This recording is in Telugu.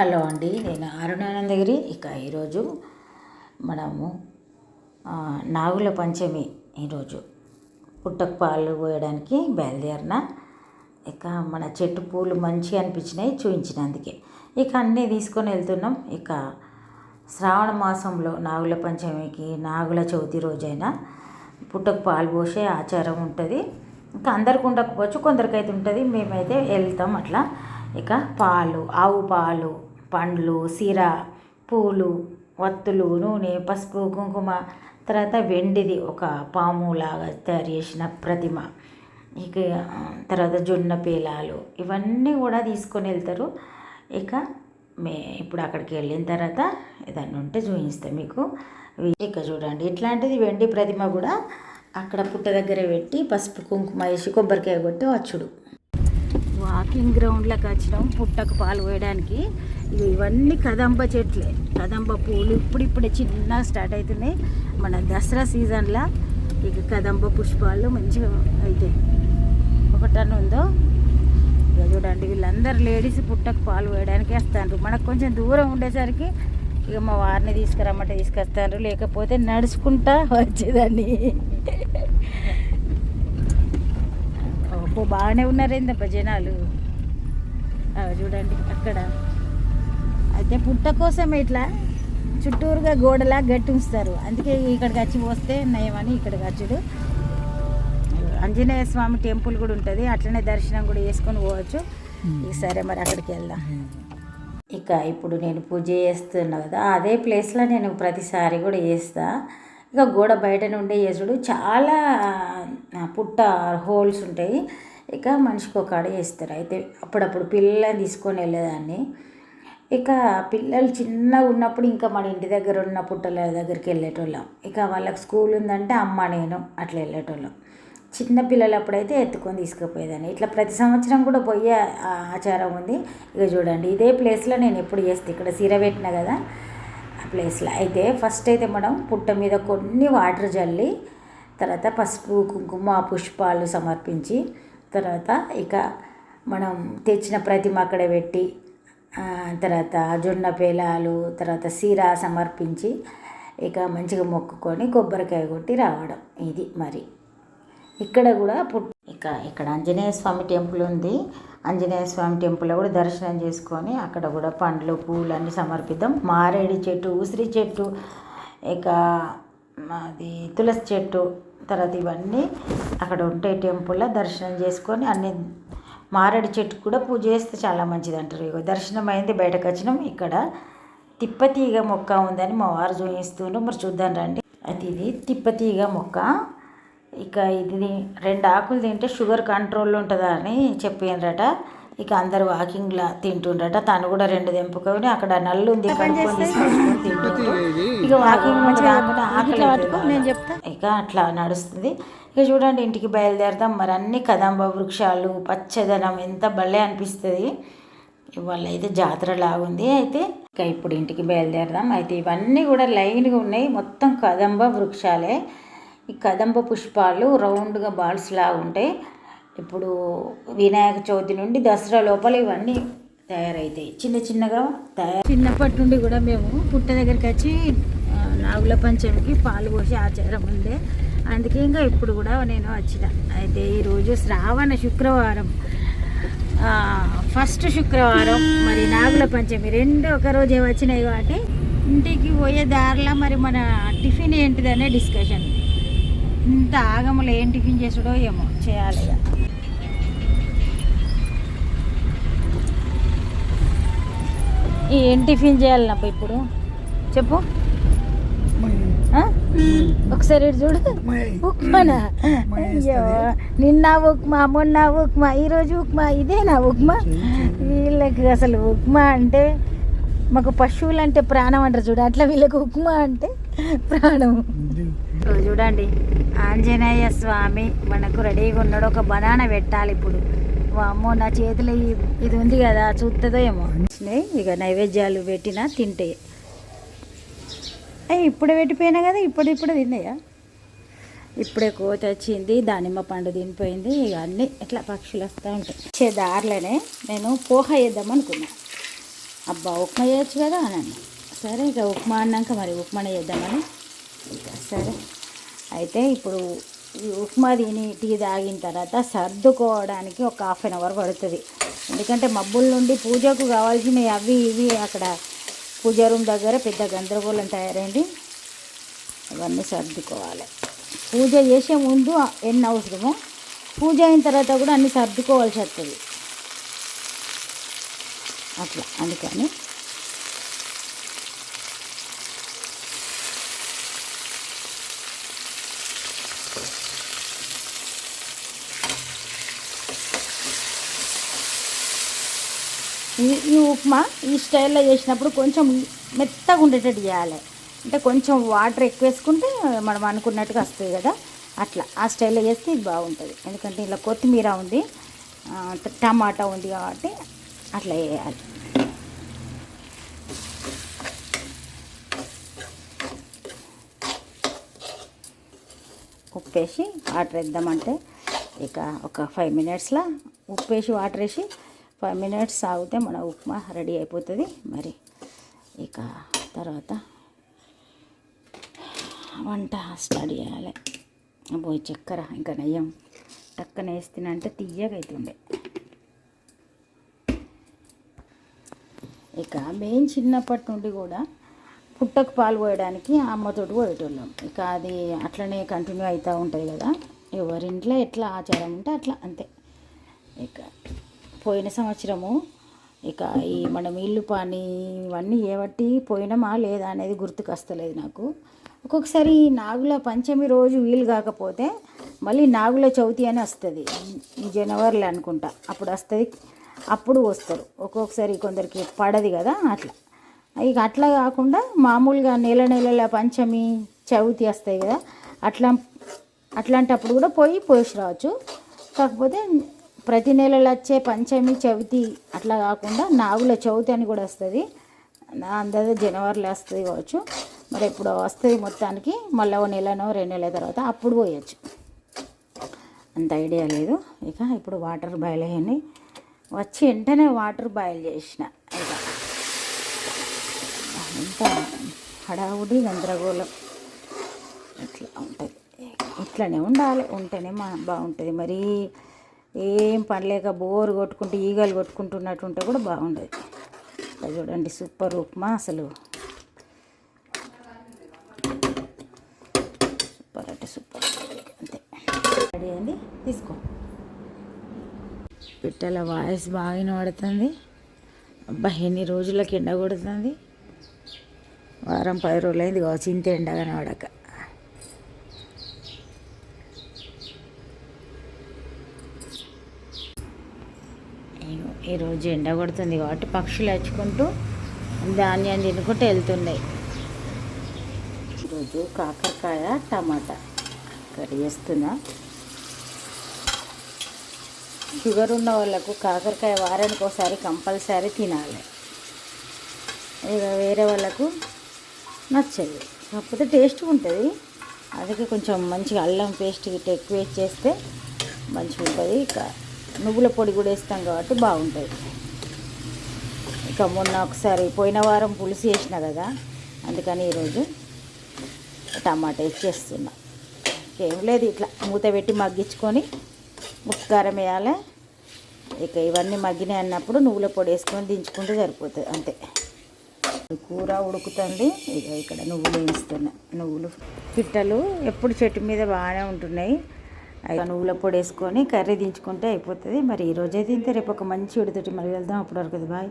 హలో అండి నేను అరుణానందగిరి. ఇక ఈరోజు మనము నాగుల పంచమి ఈరోజు. పుట్టకు పాలు పోయడానికి బయలుదేరిన. ఇక మన చెట్టు పూలు మంచిగా అనిపించినాయి చూపించినందుకే ఇక అన్నీ తీసుకొని వెళ్తున్నాం. ఇక శ్రావణ మాసంలో నాగుల పంచమికి నాగుల చవితి రోజైనా పుట్టకు పాలు పోసే ఆచారం ఉంటుంది. ఇంకా అందరికి ఉండకపోవచ్చు కొందరికైతే ఉంటుంది. మేమైతే వెళ్తాం అట్లా. ఇక పాలు ఆవు పాలు పండ్లు సిర పూలు వత్తులు నూనె పసుపు కుంకుమ తర్వాత వెండిది ఒక పాములాగా తయారు చేసిన ప్రతిమ. ఇక తర్వాత జొన్న పేలాలు ఇవన్నీ కూడా తీసుకొని వెళ్తారు. ఇక మే ఇప్పుడు అక్కడికి వెళ్ళిన తర్వాత ఏదన్నా ఉంటే చూపిస్తాం మీకు. ఇక చూడండి ఇట్లాంటిది వెండి ప్రతిమ కూడా అక్కడ పుట్ట దగ్గర పెట్టి పసుపు కుంకుమ వేసి కొబ్బరికాయ కొట్టి వచ్చుడు. వాకింగ్ గ్రౌండ్లోకి వచ్చినాం పుట్టకు పాలు పోయడానికి. ఇవన్నీ కదంబ చెట్లే. కదంబ పూలు ఇప్పుడిప్పుడే చిన్నగా స్టార్ట్ అవుతున్నాయి మన దసరా సీజన్లో ఇక కదంబ పుష్పాలు మంచిగా అవుతాయి ఒక టన్ ఉందో? ఇక చూడండి వీళ్ళందరూ లేడీస్ పుట్టకు పాలు పోయడానికి వస్తారు మనకు కొంచెం దూరం ఉండేసరికి ఇక మా వారిని తీసుకురమ్మంటే తీసుకొస్తారు లేకపోతే నడుచుకుంటా వచ్చేదాన్ని. ఓ బాగానే ఉన్నారేందప్ప జనాలు. చూడండి అక్కడ. అయితే పుట్ట కోసం ఇట్లా చుట్టూరుగా గోడలా గట్టి ఉంచుతారు అందుకే ఇక్కడికి వచ్చి పోస్తే నయమని ఇక్కడికి వచ్చుడు. ఆంజనేయ స్వామి టెంపుల్ కూడా ఉంటుంది. అట్లనే దర్శనం కూడా చేసుకొని పోవచ్చు. సరే మరి అక్కడికి వెళ్దాం. ఇక ఇప్పుడు నేను పూజ చేస్తున్నా కదా అదే ప్లేస్లో నేను ప్రతిసారి కూడా చేస్తా. ఇక గోడ బయట నుండి చేసుడు. చాలా పుట్ట హోల్స్ ఉంటాయి. ఇక మనిషికి ఒక ఆడ చేస్తారు. అయితే అప్పుడప్పుడు పిల్లల్ని తీసుకొని వెళ్ళేదాన్ని. ఇక పిల్లలు చిన్నగా ఉన్నప్పుడు ఇంకా మన ఇంటి దగ్గర ఉన్న పుట్టల దగ్గరికి వెళ్ళేటోళ్ళం. ఇక వాళ్ళకి స్కూల్ ఉందంటే అమ్మ నేను అట్లా వెళ్ళేటోళ్ళం. చిన్న పిల్లలు అప్పుడైతే ఎత్తుకొని తీసుకుపోయేదాన్ని. ఇట్లా ప్రతి సంవత్సరం కూడా పోయే ఆచారం ఉంది. ఇక చూడండి ఇదే ప్లేస్లో నేను ఎప్పుడు చేస్తాను ఇక్కడ సీర పెట్టిన కదా ఆ ప్లేస్లో అయితే ఫస్ట్ అయితే మనం పుట్ట మీద కొన్ని వాటర్ జల్లి తర్వాత పసుపు కుంకుమ పుష్పాలు సమర్పించి తర్వాత ఇక మనం తెచ్చిన ప్రతిమ అక్కడ పెట్టి తర్వాత జొన్న పేలాలు తర్వాత సీర సమర్పించి ఇక మంచిగా మొక్కుకొని కొబ్బరికాయ కొట్టి రావడం ఇది మరి. ఇక్కడ కూడా పుట్ ఇక ఇక్కడ ఆంజనేయ స్వామి టెంపుల్ ఉంది. ఆంజనేయ స్వామి టెంపుల్లో కూడా దర్శనం చేసుకొని అక్కడ కూడా పండ్లు పూలు అన్నీ సమర్పిద్దాం. మారేడి చెట్టు ఉసిరి చెట్టు ఇక అది తులసి చెట్టు తర్వాత ఇవన్నీ అక్కడ ఉంటే టెంపుల్లో దర్శనం చేసుకొని అన్ని మారేడు చెట్టు కూడా పూజ చేస్తే చాలా మంచిది అంటారు ఇక దర్శనం అయింది బయటకు వచ్చినాం ఇక్కడ తిప్పతీగ మొక్క ఉందని మా వారు చూపిస్తుండ్రు. మరి చూద్దాం రండి. అది ఇది తిప్పతీగ మొక్క. ఇక ఇది రెండు ఆకులు తింటే షుగర్ కంట్రోల్ ఉంటుందా అని చెప్పిండ్రట ఇక అందరు వాకింగ్లా తింటుండ్రట. తను కూడా రెండు తెంపుకొని అక్కడ నల్లు ఉంది ఇక వాకింగ్ మంచిగా ఆకలి అవుతుంది నేను చెప్తా. ఇక అట్లా నడుస్తుంది. ఇక చూడండి ఇంటికి బయలుదేరదాం. మరి అన్ని కదంబ వృక్షాలు పచ్చదనం ఎంత భలే అనిపిస్తుంది. ఇవాళ అయితే జాతర లాగుంది. అయితే ఇక ఇప్పుడు ఇంటికి బయలుదేరదాం. అయితే ఇవన్నీ కూడా లైన్గా ఉన్నాయి. మొత్తం కదంబ వృక్షాలే. ఈ కదంబ పుష్పాలు రౌండ్గా బాల్స్ లాగా ఉంటాయి. ఇప్పుడు వినాయక చవితి నుండి దసరా లోపల ఇవన్నీ తయారవుతాయి చిన్న చిన్నగా తయారు చిన్నప్పటి నుండి కూడా మేము పుట్ట దగ్గరికి వచ్చి నాగుల పంచమికి పాలు పోసే ఆచారం ఉండే. అందుకే ఇంకా ఇప్పుడు కూడా నేను వచ్చిన. అయితే ఈరోజు శ్రావణ శుక్రవారం. ఫస్ట్ శుక్రవారం మరి నాగుల పంచమి. రెండు ఒక రోజే వచ్చినాయి కాబట్టి ఇంటికి పోయే దారిలో మరి మన టిఫిన్ ఏంటిదనే డిస్కషన్. ఇంత ఆగములు ఏం టిఫిన్ చేసుడో ఏమో చేయాలి ఏం టిఫిన్ చేయాలన్నప్ప ఇప్పుడు? చెప్పు? ఒకసారి చూడు. ఉప్మానా? అయ్యో నిన్న ఉప్మా మొన్న ఉప్మా ఈరోజు ఉప్మా ఇదేనా ఉప్మా? వీళ్ళకి అసలు ఉప్మా అంటే మాకు పశువులు అంటే ప్రాణం అంటారు చూడు. అట్లా వీళ్ళకి ఉప్మా అంటే ప్రాణం. చూడండి ఆంజనేయ స్వామి మనకు రెడీగా ఉన్నాడు. ఒక బనానా పెట్టాలి ఇప్పుడు. అమ్మో నా చేతిలో ఇది ఉంది కదా చూస్తుందో ఏమో. ఇక నైవేద్యాలు పెట్టినా తింటే. అయ్యి ఇప్పుడే పెట్టిపోయినా కదా ఇప్పుడు ఇప్పుడు తిన్నాయా? ఇప్పుడే కోత వచ్చింది దానిమ్మ పండు తినిపోయింది ఇక అన్నీ ఇట్లా పక్షులు వస్తూ ఉంటాయి. వచ్చే దారిలోనే నేను పోహ వేద్దాం అనుకున్నా. అబ్బా ఉప్మా చేయొచ్చు కదా అని అన్న. సరే ఇక ఉప్మా అన్నాక మరి ఉప్మానే చేద్దామని. ఇక సరే. అయితే ఇప్పుడు ఈ ఉప్మా తిని టీ తాగిన తర్వాత సర్దుకోవడానికి ఒక హాఫ్ అన్ అవర్ పడుతుంది. ఎందుకంటే మబ్బుల నుండి పూజకు కావాల్సినవి అవి ఇవి అక్కడ పూజా రూమ్ దగ్గర పెద్ద గందరగోళం తయారైంది. అవన్నీ సర్దుకోవాలి. పూజ చేసే ముందు ఎన్ని అవసరమో పూజ అయిన తర్వాత కూడా అన్నీ సర్దుకోవాల్సి వస్తుంది. అట్లా అందుకని ఈ ఈ ఉప్మా ఈ స్టైల్లో చేసినప్పుడు కొంచెం మెత్తగా ఉండేటట్టు చేయాలి. అంటే కొంచెం వాటర్ ఎక్కువ వేసుకుంటే మనం అనుకున్నట్టుగా వస్తుంది కదా. అట్లా ఆ స్టైల్లో చేస్తే ఇది బాగుంటుంది. ఎందుకంటే ఇలా కొత్తిమీర ఉంది టమాటా ఉంది కాబట్టి అట్లా వేయాలి ఉప్పు వేసి వాటర్ వేద్దామంటే ఇక ఒక ఫైవ్ మినిట్స్లో ఉప్పు వేసి వాటర్ వేసి ఫైవ్ మినిట్స్ ఆగితే మన ఉప్మా రెడీ అయిపోతుంది. మరి ఇక తర్వాత వంట స్టార్ట్ చేయాలి. పోయి చక్కెర ఇంకా నయ్యం. టక్కన వేస్తున్నంటే తీయగా అవుతుండే ఇక మేము చిన్నప్పటి నుండి కూడా పుట్టకు పాలు పోయడానికి అమ్మతోటి పోయేటోళ్ళం. ఇక అది అట్లనే కంటిన్యూ అవుతూ ఉంటుంది కదా. ఎవరింట్లో ఎట్లా ఆచారం ఉంటే అట్లా అంతే. పోయిన సంవత్సరము ఇక ఈ మనం ఇల్లు పని ఇవన్నీ ఏవట్టి పోయినామా లేదా అనేది గుర్తుకొస్తలేదు నాకు. ఒక్కొక్కసారి ఈ నాగుల పంచమి రోజు వీలు కాకపోతే మళ్ళీ నాగుల చవితి అని వస్తుంది. జనవరిలో అనుకుంటా. అప్పుడు వస్తుంది అప్పుడు వస్తారు. ఒక్కొక్కసారి కొందరికి పడది కదా అట్లా. ఇక అట్లా కాకుండా మామూలుగా నెల నెలల పంచమి చవితి వస్తాయి కదా. అట్లా అట్లాంటప్పుడు కూడా పోయి పోసి రావచ్చు. కాకపోతే ప్రతి నెలలో వచ్చే పంచమి చవితి అట్లా కాకుండా నాగుల చవితి అని కూడా వస్తుంది. అందరూ జనవరిలో వస్తుంది కావచ్చు. మరి ఇప్పుడు వస్తుంది మొత్తానికి మళ్ళీ ఓ నెలనో రెండు నెలల తర్వాత అప్పుడు పోయచ్చు. అంత ఐడియా లేదు. ఇక ఇప్పుడు వాటర్ బాయిల్ అయ్యాయి వచ్చి వెంటనే వాటర్ బాయిల్ చేసిన. ఇక అంత హడావుడి గందరగోళం. ఇట్లా ఉంటుంది. ఇట్లనే ఉండాలి. ఉంటేనే మా బాగుంటుంది. మరి ఏం పనిలేక బోరు కొట్టుకుంటూ ఈగలు కొట్టుకుంటున్నట్టు ఉంటే కూడా బాగుండదు. చూడండి సూపర్ ఉప్మా అసలు. సూపర్ అంటే సూపర్. అంతే. రెడీ అండి తీసుకో. పిట్టల వాయిస్ బాగా పడుతుంది. అబ్బా ఎన్ని రోజులకి ఎండ కొడుతుంది? వారం పది రోజులు అయింది కావచ్చు ఇంత ఎండ కనబడక నేను. ఈరోజు ఎండ కొడుతుంది కాబట్టి పక్షులు వచ్చుకుంటూ ధాన్యం తినుకుంటూ వెళ్తున్నాయి ఈరోజు కాకరకాయ టమాటా కర్రీ చేస్తున్నా. షుగర్ ఉన్న వాళ్ళకు కాకరకాయ వారానికి ఒకసారి కంపల్సరీ తినాలి. ఇక వేరే వాళ్ళకు నచ్చదు. కాకపోతే టేస్ట్ ఉంటుంది. అందుకే కొంచెం మంచిగా అల్లం పేస్ట్ గిట్ట ఎక్కువ చేస్తే మంచిగా ఉంటుంది ఇక నువ్వుల పొడి కూడా వేస్తాం కాబట్టి బాగుంటుంది ఇక మొన్న ఒకసారి పోయిన వారం పులుసు వేసిన కదా అందుకని ఈరోజు టమాటా వేసి ఏం లేదు ఇట్లా మూత పెట్టి మగ్గించుకొని ఉప్పు కారం వేయాలి. ఇక ఇవన్నీ మగ్గినాయి అన్నప్పుడు నువ్వుల పొడి వేసుకొని దించుకుంటే సరిపోతుంది అంతే. కూర ఉడుకుతుంది ఇక ఇక్కడ నువ్వులు వేయిస్తున్నా నువ్వులు పిట్టలు ఎప్పుడు చెట్టు మీద బాగానే ఉంటున్నాయి. నువ్వుల పొడి వేసుకొని కర్రీ దించుకుంటే అయిపోతుంది. మరి ఈ రోజైతే రేపు ఒక మంచి ఉడితోటి మళ్ళీ వెళ్దాం అప్పుడు వరకు బాయ్.